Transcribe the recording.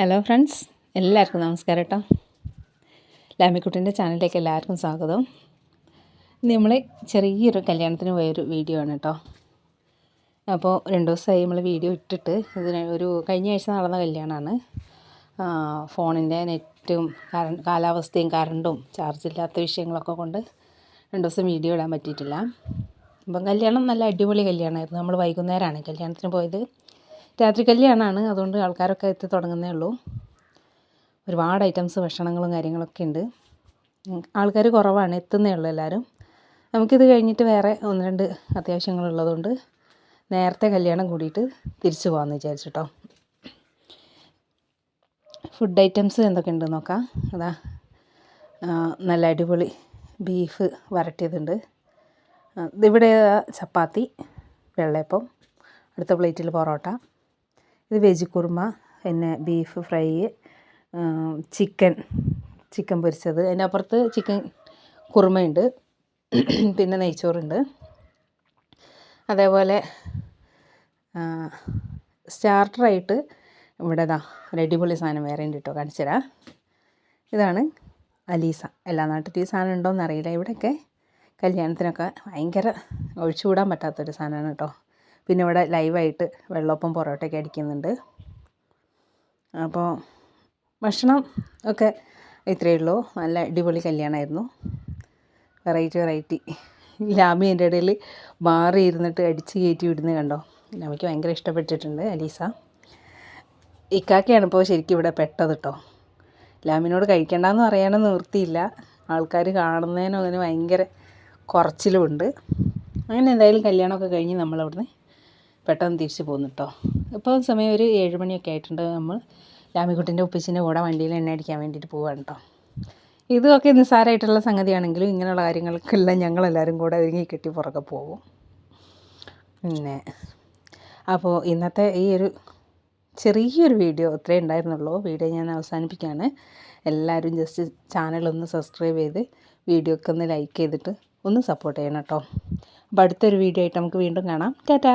Hello friends എല്ലാവർക്കും നമസ്കാരം കേട്ടോ ലാമിക്കുട്ടിന്റെ ചാനലിലേക്ക് എല്ലാവർക്കും സ്വാഗതം. നമ്മൾ ചെറിയൊരു കല്യാണത്തിന് പോയൊരു വീഡിയോ ആണ് കേട്ടോ അപ്പോൾ രണ്ട് ദിവസമായി നമ്മൾ വീഡിയോ ഇട്ടിട്ട് ഇതിന് ഒരു കഴിഞ്ഞ ആഴ്ച നടന്ന കല്യാണമാണ് ഫോണിന്റെ നെറ്റും കാലാവസ്ഥയും കറണ്ടും ചാർജ് ഇല്ലാത്ത വിഷയങ്ങളൊക്കെ കൊണ്ട് രണ്ട് ദിവസം വീഡിയോ ഇടാൻ പറ്റിയിട്ടില്ല. അപ്പം കല്യാണം നല്ല അടിപൊളി കല്യാണമായിരുന്നു നമ്മൾ വൈകുന്നേരമാണ് കല്യാണത്തിന് പോയത്. രാത്രി കല്യാണമാണ് അതുകൊണ്ട് ആൾക്കാരൊക്കെ എത്തി തുടങ്ങുന്നേ ഉള്ളൂ. ഒരുപാട് ഐറ്റംസ് ഭക്ഷണങ്ങളും കാര്യങ്ങളൊക്കെ ഉണ്ട്. ആൾക്കാർ കുറവാണ് എത്തുന്നേ ഉള്ളൂ എല്ലാവരും. നമുക്കിത് കഴിഞ്ഞിട്ട് വേറെ ഒന്ന് രണ്ട് അത്യാവശ്യങ്ങളുള്ളതുകൊണ്ട് നേരത്തെ കല്യാണം കൂടിയിട്ട് തിരിച്ചു പോകാമെന്ന് വിചാരിച്ചിട്ടോ ഫുഡ് ഐറ്റംസ് എന്തൊക്കെ ഉണ്ട് നോക്കാം. അതാ നല്ല അടിപൊളി ബീഫ് വരട്ടിയതുണ്ട്. ഇവിടെ ചപ്പാത്തി വെള്ളയപ്പം അടുത്ത പ്ലേറ്റിൽ പൊറോട്ട. ഇത് വെജ് കുറുമ പിന്നെ ബീഫ് ഫ്രൈ ചിക്കൻ ചിക്കൻ പൊരിച്ചത്. അതിന്റെ അപ്പുറത്ത് ചിക്കൻ കുറുമയുണ്ട്. പിന്നെ നെയ്ച്ചോറുണ്ട്. അതേപോലെ സ്റ്റാർട്ടറായിട്ട് ഇവിടെ ഇതാ ഒരു അടിപൊളി സാധനം വേറെ ഉണ്ട് കേട്ടോ കാണിച്ചു ഇതാണ് അലീസ. എല്ലാ നാട്ടിലും ഈ സാധനം ഉണ്ടോയെന്ന് അറിയില്ല ഇവിടെയൊക്കെ കല്യാണത്തിനൊക്കെ ഭയങ്കര ഒഴിച്ചുകൂടാൻ പറ്റാത്തൊരു സാധനമാണ് കേട്ടോ പിന്നെ ഇവിടെ ലൈവായിട്ട് വെള്ളപ്പം പൊറോട്ടയൊക്കെ അടിക്കുന്നുണ്ട്. അപ്പോൾ ഭക്ഷണം ഒക്കെ ഇത്രയേ ഉള്ളൂ. നല്ല അടിപൊളി കല്യാണമായിരുന്നു വെറൈറ്റി വെറൈറ്റി. ലാമി എന്റെ ഇടയിൽ മാറി ഇരുന്നിട്ട് അടിച്ച് കയറ്റി വിടുന്നത് കണ്ടോ? ലാമിക്ക് ഭയങ്കര ഇഷ്ടപ്പെട്ടിട്ടുണ്ട് അലീസ. ഇക്കാക്കയാണ് ഇപ്പോൾ ശരിക്കും ഇവിടെ പെട്ടത് കേട്ടോ ലാമിനോട് കഴിക്കണ്ടെന്ന് പറയാനും നിർത്തിയില്ല ആൾക്കാർ കാണുന്നതിനും അങ്ങനെ ഭയങ്കര കുറച്ചിലുമുണ്ട്. അങ്ങനെ എന്തായാലും കല്യാണമൊക്കെ കഴിഞ്ഞ് നമ്മളവിടുന്ന് പെട്ടെന്ന് തിരിച്ച് പോന്നു കേട്ടോ ഇപ്പോൾ സമയം ഒരു ഏഴ് മണിയൊക്കെ ആയിട്ടുണ്ട്. നമ്മൾ രാമിക്കുട്ടിന്റെ ഉപ്പിച്ചിന്റെ കൂടെ വണ്ടിയിൽ എണ്ണ അടിക്കാൻ വേണ്ടിയിട്ട് പോവാണ് കേട്ടോ ഇതൊക്കെ നിസ്സാരമായിട്ടുള്ള സംഗതിയാണെങ്കിലും ഇങ്ങനെയുള്ള കാര്യങ്ങൾക്കെല്ലാം ഞങ്ങളെല്ലാവരും കൂടെ ഒരുങ്ങി കെട്ടി പുറകെ പോകും. പിന്നെ അപ്പോൾ ഇന്നത്തെ ഈ ഒരു ചെറിയൊരു വീഡിയോ അത്രേ ഉണ്ടായിരുന്നുള്ളൂ. വീഡിയോ ഞാൻ അവസാനിപ്പിക്കുകയാണ്. എല്ലാവരും ജസ്റ്റ് ചാനലൊന്ന് സബ്സ്ക്രൈബ് ചെയ്ത് വീഡിയോ ഒക്കെ ഒന്ന് ലൈക്ക് ചെയ്തിട്ട് ഒന്ന് സപ്പോർട്ട് ചെയ്യണം കേട്ടോ അപ്പോൾ അടുത്തൊരു വീഡിയോ ആയിട്ട് നമുക്ക് വീണ്ടും കാണാം. ടാറ്റാ!